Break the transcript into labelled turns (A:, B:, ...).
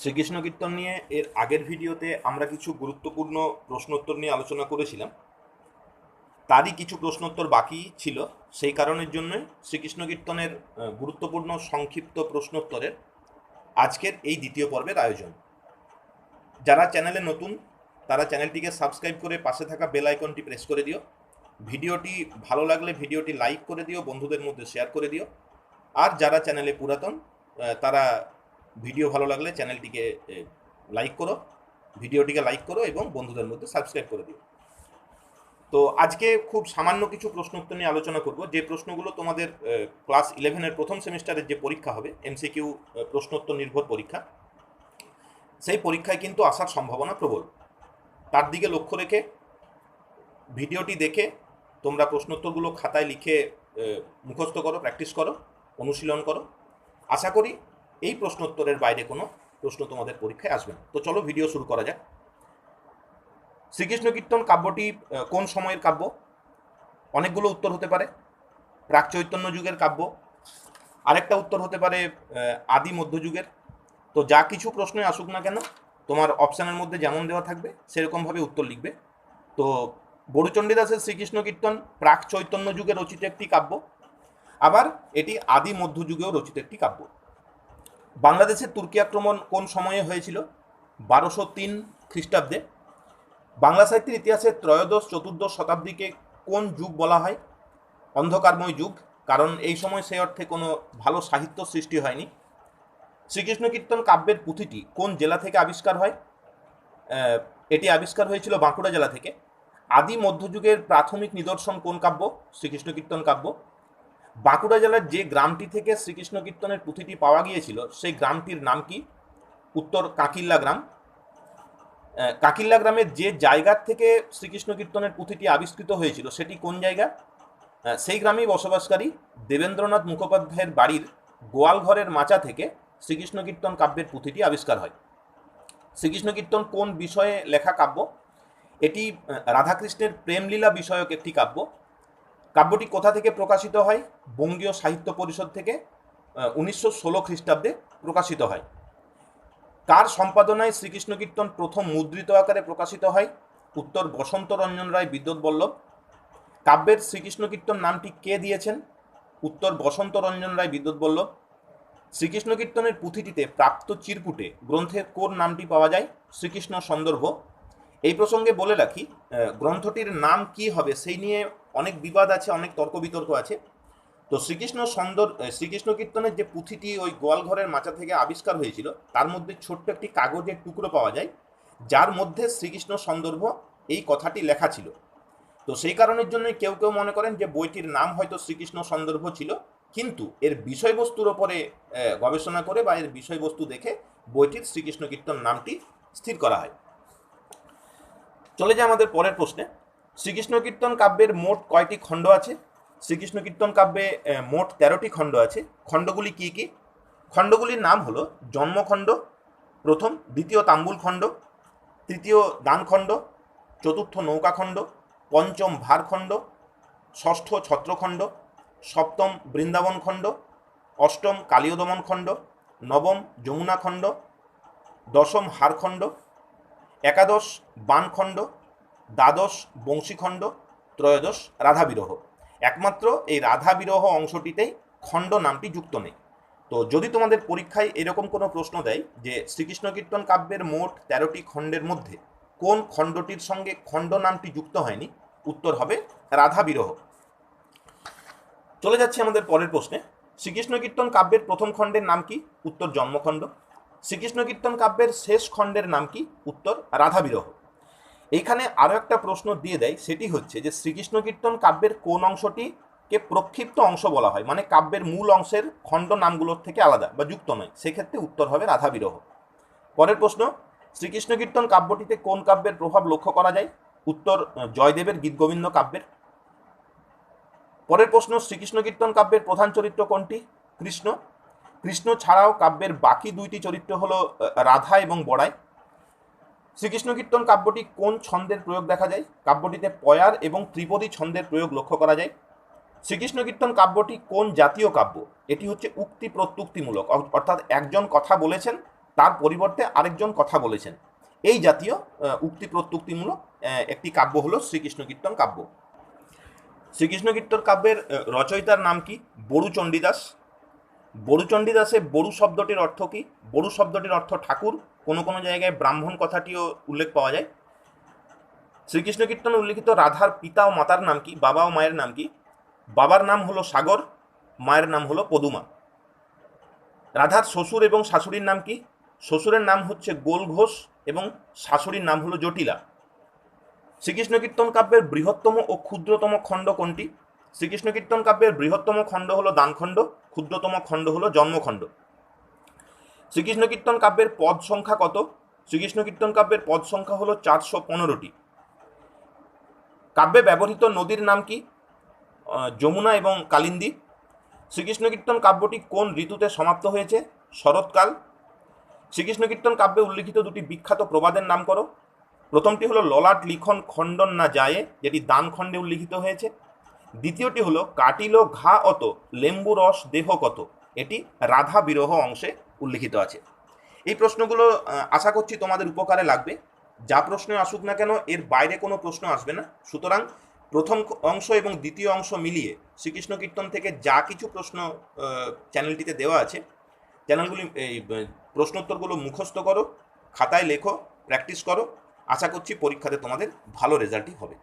A: শ্রীকৃষ্ণ কীর্তন নিয়ে এর আগের ভিডিওতে আমরা কিছু গুরুত্বপূর্ণ প্রশ্নোত্তর নিয়ে আলোচনা করেছিলাম। তারই কিছু প্রশ্নোত্তর বাকি ছিল। সেই কারণের জন্য শ্রীকৃষ্ণ কীর্তনের গুরুত্বপূর্ণ সংক্ষিপ্ত প্রশ্নোত্তরের আজকের এই দ্বিতীয় পর্বের আয়োজন। যারা চ্যানেলে নতুন, তারা চ্যানেলটিকে সাবস্ক্রাইব করে পাশে থাকা বেল আইকনটি প্রেস করে দিও। ভিডিওটি ভালো লাগলে ভিডিওটি লাইক করে দিও, বন্ধুদের মধ্যে শেয়ার করে দিও। আর যারা চ্যানেলে পুরাতন তারা ভিডিও ভালো লাগলে চ্যানেলটিকে লাইক করো, ভিডিওটিকে লাইক করো এবং বন্ধুদের মধ্যে সাবস্ক্রাইব করে দিও। তো আজকে খুব সামান্য কিছু প্রশ্ন উত্তর নিয়ে আলোচনা করব। যে প্রশ্নগুলো তোমাদের ক্লাস ইলেভেনের প্রথম সেমিস্টারের যে পরীক্ষা হবে এমসিকিউ প্রশ্নোত্তর নির্ভর পরীক্ষা, সেই পরীক্ষায় কিন্তু আসার সম্ভাবনা প্রবল। তার দিকে লক্ষ্য রেখে ভিডিওটি দেখে তোমরা প্রশ্নোত্তরগুলো খাতায় লিখে মুখস্থ করো প্র্যাকটিস করো, অনুশীলন করো। আশা করি এই প্রশ্নোত্তরের বাইরে কোনো প্রশ্ন তোমাদের পরীক্ষায় আসবে না। তো চলো ভিডিও শুরু করা যাক। শ্রীকৃষ্ণ কীর্তন কাব্যটি কোন সময়ের কাব্য? অনেকগুলো উত্তর হতে পারে। প্রাক চৈতন্য যুগের কাব্য। আরেকটা উত্তর হতে পারে আদি মধ্যযুগের তো যা কিছু প্রশ্নই আসুক না কেন, তোমার অপশানের মধ্যে যেমন দেওয়া থাকবে, সেরকমভাবে উত্তর লিখবে। তো বড়ুচণ্ডী দাসের শ্রীকৃষ্ণ কীর্তন প্রাক চৈতন্য যুগে রচিত একটি কাব্য। আবার এটি আদি মধ্যযুগেও রচিত একটি কাব্য। বাংলাদেশের তুর্কি আক্রমণ কোন সময়ে হয়েছিল? বারোশো তিন খ্রিস্টাব্দে। বাংলা সাহিত্যের ইতিহাসে ত্রয়োদশ, চতুর্দশ শতাব্দীকে কোন যুগ বলা হয়? অন্ধকারময় যুগ, কারণ এই সময় সেই অর্থে কোনো ভালো সাহিত্য সৃষ্টি হয়নি। শ্রীকৃষ্ণ কীর্তন কাব্যের পুঁথিটি কোন জেলা থেকে আবিষ্কার হয়? এটি আবিষ্কার হয়েছিল বাঁকুড়া জেলা থেকে। আদি মধ্যযুগের প্রাথমিক নিদর্শন কোন কাব্য? শ্রীকৃষ্ণ কীর্তন কাব্য। বাঁকুড়া জেলার যে গ্রামটি থেকে শ্রীকৃষ্ণ কীর্তনের পুঁথিটি পাওয়া গিয়েছিল, সেই গ্রামটির নাম কি? উত্তর কাকিল্লা গ্রাম। কাকিল্লা গ্রামের যে জায়গার থেকে শ্রীকৃষ্ণ কীর্তনের পুঁথিটি আবিষ্কৃত হয়েছিল, সেটি কোন জায়গা? সেই গ্রামেই বসবাসকারী দেবেন্দ্রনাথ মুখোপাধ্যায়ের বাড়ির গোয়ালঘরের মাচা থেকে শ্রীকৃষ্ণ কীর্তন কাব্যের পুঁথিটি আবিষ্কার হয়। শ্রীকৃষ্ণ কীর্তন কোন বিষয়ে লেখা কাব্য? এটি রাধাকৃষ্ণের প্রেমলীলা বিষয়ক একটি কাব্য। কাব্যটি কোথা থেকে প্রকাশিত হয়? বঙ্গীয় সাহিত্য পরিষদ থেকে উনিশশো ষোলো খ্রিস্টাব্দে প্রকাশিত হয়। কার সম্পাদনায় শ্রীকৃষ্ণ কীর্তন প্রথম মুদ্রিত আকারে প্রকাশিত হয়? উত্তর বসন্ত রঞ্জন রায়, বিদ্যুৎ বল্লভ। কাব্যের শ্রীকৃষ্ণ কীর্তন নামটি কে দিয়েছেন? উত্তর বসন্ত রঞ্জন রায়, বিদ্যুৎ বল্লভ। শ্রীকৃষ্ণ কীর্তনের পুঁথিটিতে প্রাপ্ত চিরকুটে গ্রন্থের কোন নামটি পাওয়া যায় শ্রীকৃষ্ণ সন্দর্ভ। এই প্রসঙ্গে বলে রাখি গ্রন্থটির নাম কি হবে সেই নিয়ে অনেক বিবাদ আছে, অনেক তর্ক বিতর্ক আছে। তো শ্রীকৃষ্ণ সন্দর শ্রীকৃষ্ণ কীর্তনের যে পুঁথিটি ওই গোয়ালঘরের মাচা থেকে আবিষ্কার হয়েছিল, তার মধ্যে ছোট্ট একটি কাগজের টুকরো পাওয়া যায়, যার মধ্যে শ্রীকৃষ্ণ সন্দর্ভ এই কথাটি লেখা ছিল। তো সেই কারণের জন্য কেউ কেউ মনে করেন যে বইটির নাম হয়তো শ্রীকৃষ্ণ সন্দর্ভ ছিল, কিন্তু এর বিষয়বস্তুর ওপরে গবেষণা করে বা এর বিষয়বস্তু দেখে বইটির শ্রীকৃষ্ণ কীর্তন নামটি স্থির করা হয়। চলে যায় আমাদের পরের প্রশ্নে। শ্রীকৃষ্ণ কীর্তন কাব্যের মোট কয়টি খণ্ড আছে? শ্রীকৃষ্ণ কীর্তন কাব্যে মোট তেরোটি খণ্ড আছে। খণ্ডগুলি কি কি? খণ্ডগুলির নাম হলো জন্মখণ্ড, প্রথম, দ্বিতীয় তাম্বুল খণ্ড, তৃতীয় দানখণ্ড চতুর্থ নৌকাখণ্ড পঞ্চম ভারখণ্ড ষষ্ঠ ছত্রখণ্ড, সপ্তম বৃন্দাবন খণ্ড, অষ্টম কালীয়দমন খণ্ড, নবম যমুনা খণ্ড, দশম হারখণ্ড একাদশ বানখণ্ড দ্বাদশ বংশীখণ্ড, ত্রয়োদশ রাধাবিরহ। একমাত্র এই রাধাবিরহ অংশটিতেই খণ্ড নামটি যুক্ত নেই। তো যদি তোমাদের পরীক্ষায় এরকম কোনো প্রশ্ন দেয় যে শ্রীকৃষ্ণ কীর্তন কাব্যের মোট তেরোটি খণ্ডের মধ্যে কোন খণ্ডটির সঙ্গে খণ্ড নামটি যুক্ত হয়নি, উত্তর হবে রাধাবিরহ। চলে যাচ্ছে আমাদের পরের প্রশ্নে। শ্রীকৃষ্ণ কীর্তন কাব্যের প্রথম খণ্ডের নাম কি? উত্তর জন্মখণ্ড। শ্রীকৃষ্ণ কীর্তন কাব্যের শেষ খণ্ডের নাম কি? উত্তর রাধাবিরহ। এইখানে আরও একটা প্রশ্ন দিয়ে দেয়, সেটি হচ্ছে যে শ্রীকৃষ্ণ কীর্তন কাব্যের কোন অংশটিকে প্রক্ষিপ্ত অংশ বলা হয়? মানে কাব্যের মূল অংশের খণ্ড নামগুলোর থেকে আলাদা বা যুক্ত নয়, সেক্ষেত্রে উত্তর হবে রাধাবিরহ পরের প্রশ্ন, শ্রীকৃষ্ণ কীর্তন কাব্যটিতে কোন কাব্যের প্রভাব লক্ষ্য করা যায়? উত্তর জয়দেবের গীতগোবিন্দ কাব্যের। পরের প্রশ্ন, শ্রীকৃষ্ণ কীর্তন কাব্যের প্রধান চরিত্র কোনটি? কৃষ্ণ। কৃষ্ণ ছাড়াও কাব্যের বাকি দুইটি চরিত্র হলো রাধা এবং বড়াই। শ্রীকৃষ্ণ কীর্তন কাব্যটি কোন ছন্দের প্রয়োগ দেখা যায়? কাব্যটিতে পয়ার এবং ত্রিপদী ছন্দের প্রয়োগ লক্ষ্য করা যায়। শ্রীকৃষ্ণ কীর্তন কাব্যটি কোন জাতীয় কাব্য? এটি হচ্ছে উক্তি প্রত্যুক্তিমূলক অর্থাৎ একজন কথা বলেছেন, তার পরিবর্তে আরেকজন কথা বলেছেন। এই জাতীয় উক্তি প্রত্যুক্তিমূলক একটি কাব্য হলো শ্রীকৃষ্ণ কীর্তন কাব্য। শ্রীকৃষ্ণ কীর্তন কাব্যের রচয়িতার নাম কি? বড়ু চণ্ডীদাস বড়ু চণ্ডীদাসে বড়ু শব্দটির অর্থ কি? বড়ু শব্দটির অর্থ ঠাকুর। কোনো কোনো জায়গায় ব্রাহ্মণ কথাটিও উল্লেখ পাওয়া যায়। শ্রীকৃষ্ণ কীর্তনে উল্লিখিত রাধার পিতা ও মাতার নাম কি? বাবা ও মায়ের নাম কি? বাবার নাম হলো সাগর, মায়ের নাম হলো পদুমা। রাধার শ্বশুর এবং শাশুড়ির নাম কি? শ্বশুরের নাম হচ্ছে গোল ঘোষ এবং শাশুড়ির নাম হলো জটিলা। শ্রীকৃষ্ণ কীর্তন কাব্যের বৃহত্তম ও ক্ষুদ্রতম খণ্ড কোনটি? শ্রীকৃষ্ণ কীর্তন কাব্যের বৃহত্তম খণ্ড হলো দানখণ্ড, ক্ষুদ্রতম খণ্ড হলো জন্মখণ্ড। শ্রীকৃষ্ণ কীর্তন কাব্যের পদ সংখ্যা কত? শ্রীকৃষ্ণ কীর্তন কাব্যের পদ সংখ্যা হলো চারশো পনেরোটি। কাব্যে ব্যবহৃত নদীর নাম কি? যমুনা এবং কালিন্দী। শ্রীকৃষ্ণ কীর্তন কাব্যটি কোন ঋতুতে সমাপ্ত হয়েছে? শরৎকাল। শ্রীকৃষ্ণ কীর্তন কাব্যে উল্লিখিত দুটি বিখ্যাত প্রবাদের নাম করো। প্রথমটি হলো ললাট লিখন খণ্ডন না যায়, যেটি দান খণ্ডে উল্লিখিত হয়েছে। দ্বিতীয়টি হলো কাটিল ঘা অত, লেম্বু রস দেহ কত। এটি রাধা বিরহ অংশে উল্লিখিত আছে। এই প্রশ্নগুলো আশা করছি তোমাদের উপকারে লাগবে। যা প্রশ্ন আসুক না কেন, এর বাইরে কোনো প্রশ্ন আসবে না। সুতরাং প্রথম অংশ এবং দ্বিতীয় অংশ মিলিয়ে শ্রীকৃষ্ণ কীর্তন থেকে যা কিছু প্রশ্ন চ্যানেলটিতে দেওয়া আছে, চ্যানেলগুলি, এই প্রশ্নোত্তরগুলো মুখস্থ করো, খাতায় লেখো, প্র্যাকটিস করো। আশা করছি পরীক্ষাতে তোমাদের ভালো রেজাল্টই হবে।